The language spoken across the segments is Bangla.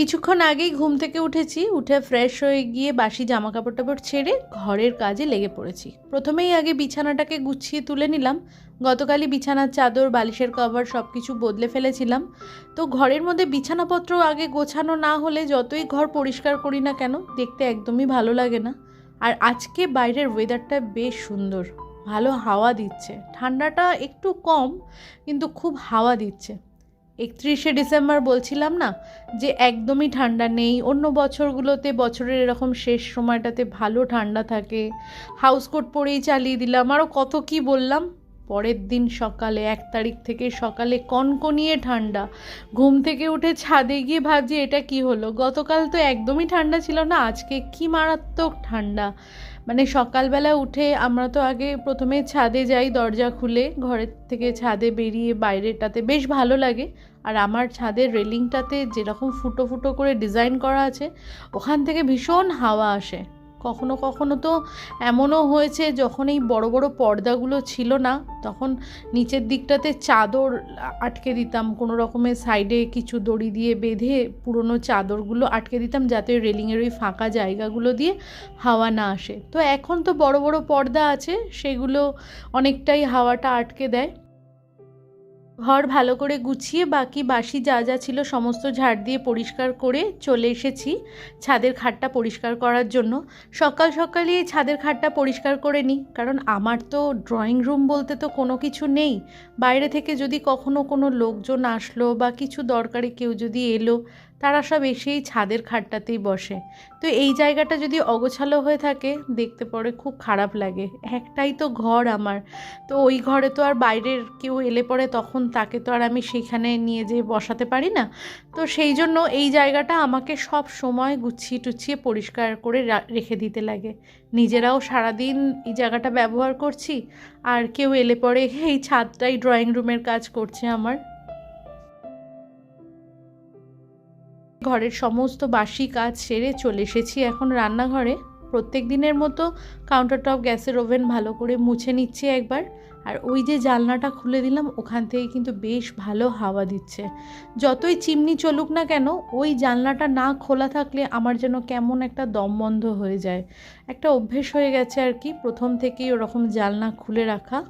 কিছুক্ষণ আগেই ঘুম থেকে উঠেছি, উঠে ফ্রেশ হয়ে গিয়ে বাসি জামা কাপড় টাপড় ছেড়ে ঘরের কাজে লেগে পড়েছি। প্রথমেই আগে বিছানাটাকে গুছিয়ে তুলে নিলাম। গতকালই বিছানার চাদর, বালিশের কভার সব কিছু বদলে ফেলেছিলাম। তো ঘরের মধ্যে বিছানাপত্র আগে গোছানো না হলে যতই ঘর পরিষ্কার করি না কেন, দেখতে একদমই ভালো লাগে না। আর আজকে বাইরের ওয়েদারটা বেশ সুন্দর। ভালো হাওয়া দিচ্ছে। ঠান্ডাটা একটু কম, কিন্তু খুব হাওয়া দিচ্ছে। একত্রিশে ডিসেম্বর বলছিলাম না যে একদমই ঠান্ডা নেই, অন্য বছরগুলোতে বছরের এরকম শেষ সময়টাতে ভালো ঠান্ডা থাকে। হাউস কোট পরেই চালিয়ে দিলাম আরও কত কি বললাম? পরের দিন সকালে, এক তারিখ থেকে সকালে কনকনিয়ে ঠান্ডা। ঘুম থেকে উঠে ছাদে গিয়ে ভাবছি, এটা কি হলো? গতকাল তো একদমই ঠান্ডা ছিল না, আজকে কি মারাত্মক ঠান্ডা। মানে সকালবেলা উঠে আমরা তো আগে প্রথমে ছাদে যাই দরজা খুলে, ঘরের থেকে ছাদে বেরিয়ে বাইরেটাতে বেশ ভালো লাগে। আর আমার ছাদের রেলিংটাতে যেরকম ফুটো ফুটো করে ডিজাইন করা আছে, ওখান থেকে ভীষণ হাওয়া আসে। কখনো কখনো তো এমনও হয়েছে, যখন এই বড় বড় পর্দাগুলো ছিল না, তখন নিচের দিকটাতে চাদর আটকে দিতাম, কোনো রকমের সাইডে কিছু দড়ি দিয়ে বেঁধে পুরনো চাদরগুলো আটকে দিতাম, যাতে রেলিংয়ের ওই ফাঁকা জায়গাগুলো দিয়ে হাওয়া না আসে। তো এখন তো বড় বড় পর্দা আছে, সেগুলো অনেকটাই হাওয়াটা আটকে দেয়। ঘর ভালো করে গুছিয়ে বাকি বাসি যা যা ছিল সমস্ত ঝাড় দিয়ে পরিষ্কার করে চলে এসেছি ছাদের খাটটা পরিষ্কার করার জন্য। সকাল সকালই ছাদের খাটটা পরিষ্কার করে নিই, কারণ আমার তো ড্রয়িং রুম বলতে তো কোনো কিছু নেই। বাইরে থেকে যদি কখনো কোনো লোকজন আসলো বা কিছু দরকারে কেউ যদি এলো তারা সব এসেই ছাদের খাটটাতেই বসে। তো এই জায়গাটা যদি অগোছালো হয়ে থাকে, দেখতে পরে খুব খারাপ লাগে। একটাই তো ঘর আমার। তো ওই ঘরে তো আর বাইরের কেউ এলে পরে তখন তাকে তো আর আমি সেখানে নিয়ে যেয়ে বসাতে পারি না। তো সেই জন্য এই জায়গাটা আমাকে সব সময় গুছিয়ে টুছিয়ে পরিষ্কার করে রেখে দিতে লাগে। নিজেরাও সারাদিন এই জায়গাটা ব্যবহার করছি, আর কেউ এলে পরে এই ছাদটাই ড্রয়িং রুমের কাজ করছে আমার। ঘরের সমস্ত বাসি কাজ সেরে চলে এসেছি। এখন রান্নাঘরে প্রত্যেক দিনের মতো কাউন্টার টপ গ্যাসের ওভেন ভালো করে মুছে নিচ্ছি একবার। আর ওই যে জানলাটা খুলে দিলাম, ওখান থেকে কিন্তু বেশ ভালো হাওয়া দিচ্ছে। যতই চিমনি চলুক না কেন, ওই জানলাটা না খোলা থাকলে আমার যেন কেমন একটা দম বন্ধ হয়ে যায়। একটা অভ্যেস হয়ে গেছে আর কি, প্রথম থেকেই ওরকম জানলা খুলে রাখা।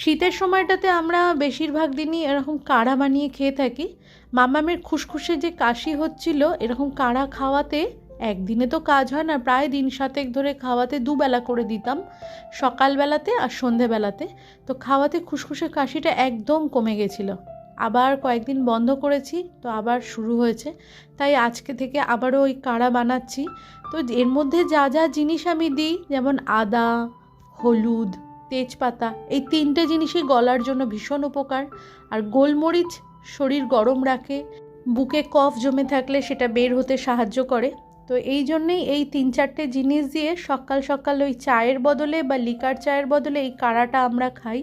শীতের সময়টাতে আমরা বেশিরভাগ দিনই এরকম কাড়া বানিয়ে খেয়ে থাকি। মামামের খুসখুসে যে কাশি হচ্ছিল, এরকম কাড়া খাওয়াতে একদিনে তো কাজ হয় না, প্রায় দিন সাতেক ধরে খাওয়াতে দুবেলা করে দিতাম, সকালবেলাতে আর সন্ধেবেলাতে। তো খাওয়াতে খুসখুসে কাশিটা একদম কমে গেছিল। আবার কয়েকদিন বন্ধ করেছি, তো আবার শুরু হয়েছে। তাই আজকে থেকে আবারও ওই কাড়া বানাচ্ছি। তো এর মধ্যে যা যা জিনিস আমি দিই, যেমন আদা, হলুদ তেজপাতা, এই তিনটে জিনিসই গলার জন্য ভীষণ উপকার। আর গোলমরিচ, শরীর গরম রাখে, বুকে কফ জমে থাকলে সেটা বের হতে সাহায্য করে। তো এই জন্যেই এই তিন চারটে জিনিস দিয়ে সকাল সকাল ওই চায়ের বদলে বা লিকার চায়ের বদলে এই কাড়াটা আমরা খাই।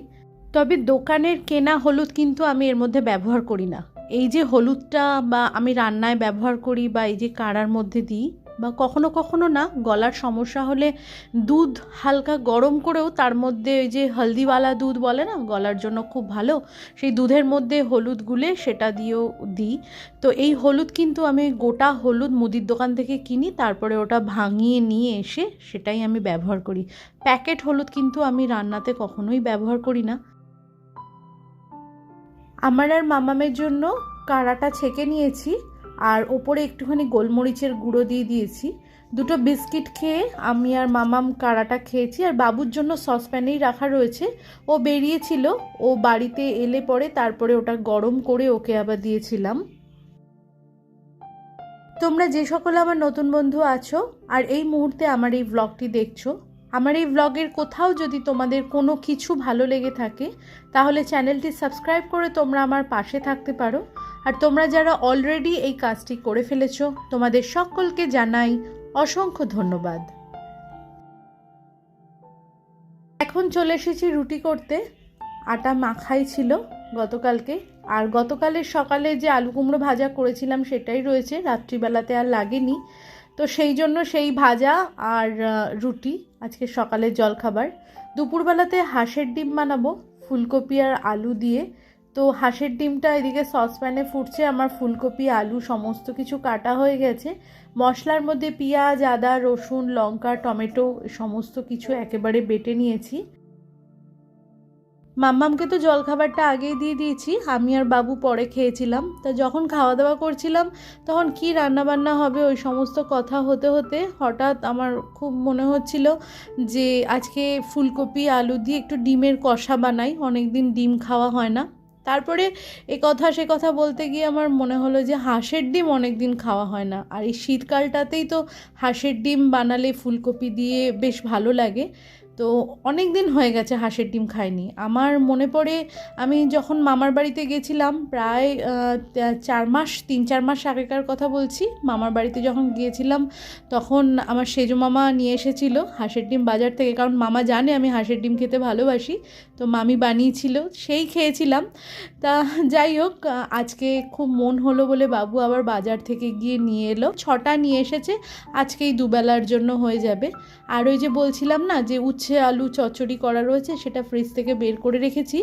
তবে দোকানের কেনা হলুদ কিন্তু আমি এর মধ্যে ব্যবহার করি না। এই যে হলুদটা বা আমি রান্নায় ব্যবহার করি বা এই যে কাড়ার মধ্যে দিই বা কখনো কখনো না গলার সমস্যা হলে দুধ হালকা গরম করেও তার মধ্যে ওই যে হলদিওয়ালা দুধ বলে না, গলার জন্য খুব ভালো, সেই দুধের মধ্যে হলুদ গুলে সেটা দিয়েও দিই। তো এই হলুদ কিন্তু আমি গোটা হলুদ মুদির দোকান থেকে কিনি, তারপরে ওটা ভাঙিয়ে নিয়ে এসে সেটাই আমি ব্যবহার করি। প্যাকেট হলুদ কিন্তু আমি রান্নাতে কখনোই ব্যবহার করি না। আমার আর মামামের জন্য কাড়াটা ছেঁকে নিয়েছি আর ওপরে একটুখানি গোলমরিচের গুঁড়ো দিয়ে দিয়েছি। দুটো বিস্কিট খেয়ে আমি আর মামাম কাড়াটা খেয়েছি আর বাবুর জন্য সসপ্যানেই রাখা রয়েছে। ও বেরিয়েছিল, ও বাড়িতে এলে পরে তারপরে ওটা গরম করে ওকে আবার দিয়েছিলাম। তোমরা যে সকলে আমার নতুন বন্ধু আছো আর এই মুহূর্তে আমার এই ব্লগটি দেখছ, আমার এই ব্লগের কোথাও যদি তোমাদের কোনো কিছু ভালো লেগে থাকে, তাহলে চ্যানেলটি সাবস্ক্রাইব করে তোমরা আমার পাশে থাকতে পারো। আর তোমরা যারা অলরেডি এই কাজটি করে ফেলেছো, তোমাদের সকলকে জানাই অসংখ্য ধন্যবাদ। এখন চলে এসেছি রুটি করতে। আটা মাখাই ছিল গতকালকে। আর গতকালের সকালে যে আলু কুমড়ো ভাজা করেছিলাম সেটাই রয়েছে, রাত্রিবেলাতে আর লাগেনি। তো সেই জন্য সেই ভাজা আর রুটি, আজকে সকালের জলখাবার। দুপুরবেলাতে হাঁসের ডিম বানাবো, ফুলকপি আর আলু দিয়ে। তো হাঁসের ডিমটা এদিকে সসপ্যানে ফুটছে, আমার ফুলকপি, আলু, সমস্ত কিছু কাটা হয়ে গেছে। মশলার মধ্যে পেঁয়াজ, আদা, রসুন, লঙ্কা, টমেটো সমস্ত কিছু একেবারে বেটে নিয়েছি। মাম্মামকে তো জলখাবারটা আগেই দিয়ে দিয়েছি, আমি আর বাবু পরে খেয়েছিলাম। তা যখন খাওয়া দাওয়া করছিলাম, তখন কি রান্না বান্না হবে, ওই সমস্ত কথা হতে হতে হঠাৎ আমার খুব মনে হচ্ছিল যে, আজকে ফুলকপি, আলু দিয়ে একটু ডিমের কষা বানাই অনেক দিন ডিম খাওয়া হয় না। তারপরে এ কথা সে কথা বলতে গিয়ে আমার মনে হলো যে হাঁসের ডিম অনেক দিন খাওয়া হয় না। আর এই শীতকালটাতেই তো হাঁসের ডিম বানালে ফুলকপি দিয়ে বেশ ভালো লাগে। তো অনেক দিন হয়ে গেছে হাঁসের ডিম খাইনি। আমার মনে পড়ে আমি যখন মামার বাড়িতে গেছিলাম, প্রায় চার মাস, তিন চার মাস আগেকার কথা বলছি, মামার বাড়িতে যখন গিয়েছিলাম তখন আমার সেজো মামা নিয়ে এসেছিল হাঁসের ডিম বাজার থেকে, কারণ মামা জানে আমি হাঁসের ডিম খেতে ভালোবাসি, তো মামি বানিয়েছিল, সেই খেয়েছিলাম। তা যাই হোক আজকে খুব মন হলো বলে বাবু আবার বাজার থেকে গিয়ে নিয়ে এলো, ছটা নিয়ে এসেছে, আজকেই দুবেলার জন্য হয়ে যাবে। আর ওই যে বলছিলাম না যে উচ্ছে আলু চচ্চড়ি করা রয়েছে, সেটা ফ্রিজ থেকে বের করে রেখেছি।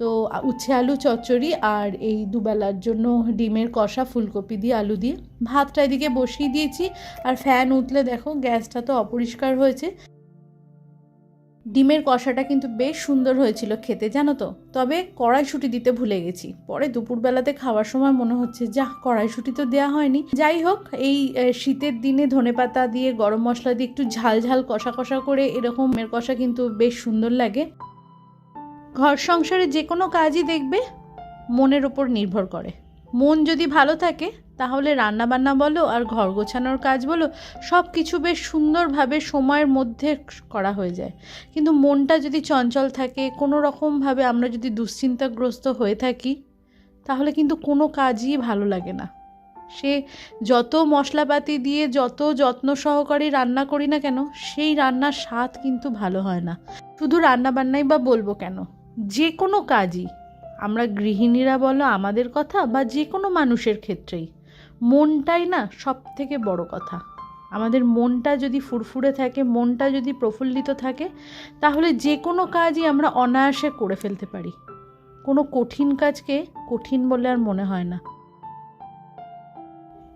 তো, উচ্ছে আলু চচ্চড়ি আর এই দুবেলার জন্য ডিমের কষা ফুলকপি দিয়ে আলু দিয়ে। ভাতটা এদিকে বসিয়ে দিয়েছি আর ফ্যান উঠলে দেখো, গ্যাসটা তো অপরিষ্কার হয়েছে। ডিমের কষাটা কিন্তু বেশ সুন্দর হয়েছিল খেতে, জানো তো? তবে কড়াইশুঁটি দিতে ভুলে গেছি। পরে দুপুরবেলাতে খাওয়ার সময় মনে হচ্ছে, যা, কড়াইশুঁটি তো দেওয়া হয়নি। যাই হোক, এই শীতের দিনে ধনেপাতা দিয়ে, গরম মশলা দিয়ে একটু ঝাল ঝাল কষা কষা করে এরকম মের কষা কিন্তু বেশ সুন্দর লাগে। ঘর সংসারে যে কোনো কাজই দেখবে মনের ওপর নির্ভর করে। মন যদি ভালো থাকে তাহলে রান্না বান্না বলো আর ঘর গোছানোর কাজ বলো সব কিছু বেশ সুন্দরভাবে সময়ের মধ্যে করা হয়ে যায়। কিন্তু মনটা যদি চঞ্চল থাকে, কোনো রকমভাবে আমরা যদি দুশ্চিন্তাগ্রস্ত হয়ে থাকি, তাহলে কিন্তু কোনো কাজই ভালো লাগে না। সে যত মশলাপাতি দিয়ে যত যত্ন সহকারে রান্না করি না কেন, সেই রান্নার স্বাদ কিন্তু ভালো হয় না। শুধু রান্না বান্নাই বা বলব কেন যে কোনো কাজই, আমরা গৃহিণীরা বলো আমাদের কথা বা যে কোনো মানুষের ক্ষেত্রেই। মনটাই না সব থেকে বড় কথা। আমাদের মনটা যদি ফুরফুরে থাকে, মনটা যদি প্রফুল্লিত থাকে, তাহলে যে কোনো কাজই আমরা অনায়াসে করে ফেলতে পারি। কোনো কঠিন কাজকে কঠিন বলে আর মনে হয় না।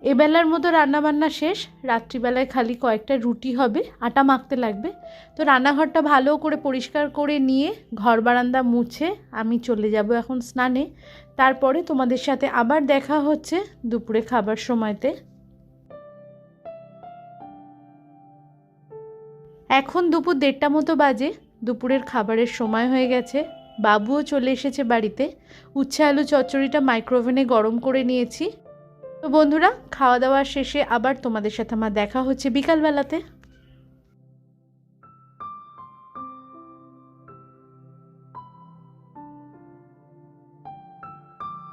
এবেলার মতো রান্নাবান্না শেষ, রাত্রিবেলায় খালি কয়েকটা রুটি হবে, আটা মাখতে লাগবে। তো রান্নাঘরটা ভালো করে পরিষ্কার করে নিয়ে ঘর বারান্দা মুছে আমি চলে যাব এখন স্নানে। তারপরে তোমাদের সাথে আবার দেখা হচ্ছে দুপুরে খাবার সময়তে। এখন দুপুর দেড়টা মতো বাজে, দুপুরের খাবারের সময় হয়ে গেছে। বাবুও চলে এসেছে বাড়িতে। উচ্ছে আলু চচ্চড়িটা মাইক্রোওভেনে গরম করে নিয়েছি। তো বন্ধুরা খাওয়া দাওয়া শেষে আবার তোমাদের সাথে আমার দেখা হচ্ছে বিকালবেলাতে।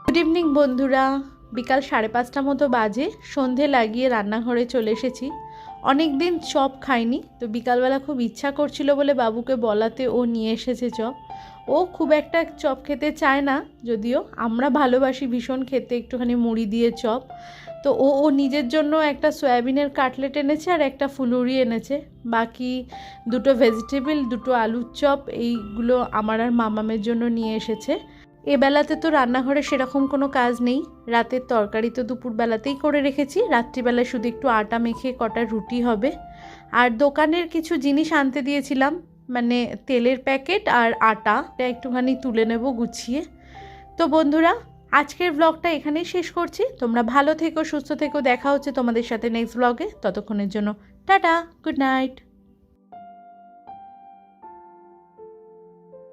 গুড ইভিনিং বন্ধুরা। বিকাল সাড়ে পাঁচটা মতো বাজে, সন্ধে লাগিয়ে রান্নাঘরে চলে এসেছি। অনেক দিন চপ খাইনি, তো বিকালবেলা খুব ইচ্ছা করছিল বলে বাবুকে বলাতে ও নিয়ে এসেছে চপ। ও খুব একটা চপ খেতে চায় না, যদিও আমরা ভালোবাসি ভীষণ খেতে, একটুখানি মুড়ি দিয়ে চপ। তো ও ও নিজের জন্য একটা সয়াবিনের কাটলেট এনেছে আর একটা ফুলুরি এনেছে। বাকি দুটো ভেজিটেবল দুটো আলুর চপ, এইগুলো আমার আর মামামের জন্য নিয়ে এসেছে। এবেলাতে তো রান্নাঘরে সেরকম কোনো কাজ নেই। রাতের তরকারি তো দুপুরবেলাতেই করে রেখেছি। রাত্রিবেলায় শুধু একটু আটা মেখে কটা রুটি হবে। আর দোকানের কিছু জিনিস আনতে দিয়েছিলাম। মানে তেলের প্যাকেট আর আটাটা একটুখানি তুলে নেব গুছিয়ে। তো বন্ধুরা, আজকের ব্লগটা এখানেই শেষ করছি। তোমরা ভালো থেকো, সুস্থ থেকো। দেখা হচ্ছে তোমাদের সাথে নেক্সট ব্লগে ততক্ষণের জন্য টাটা গুড নাইট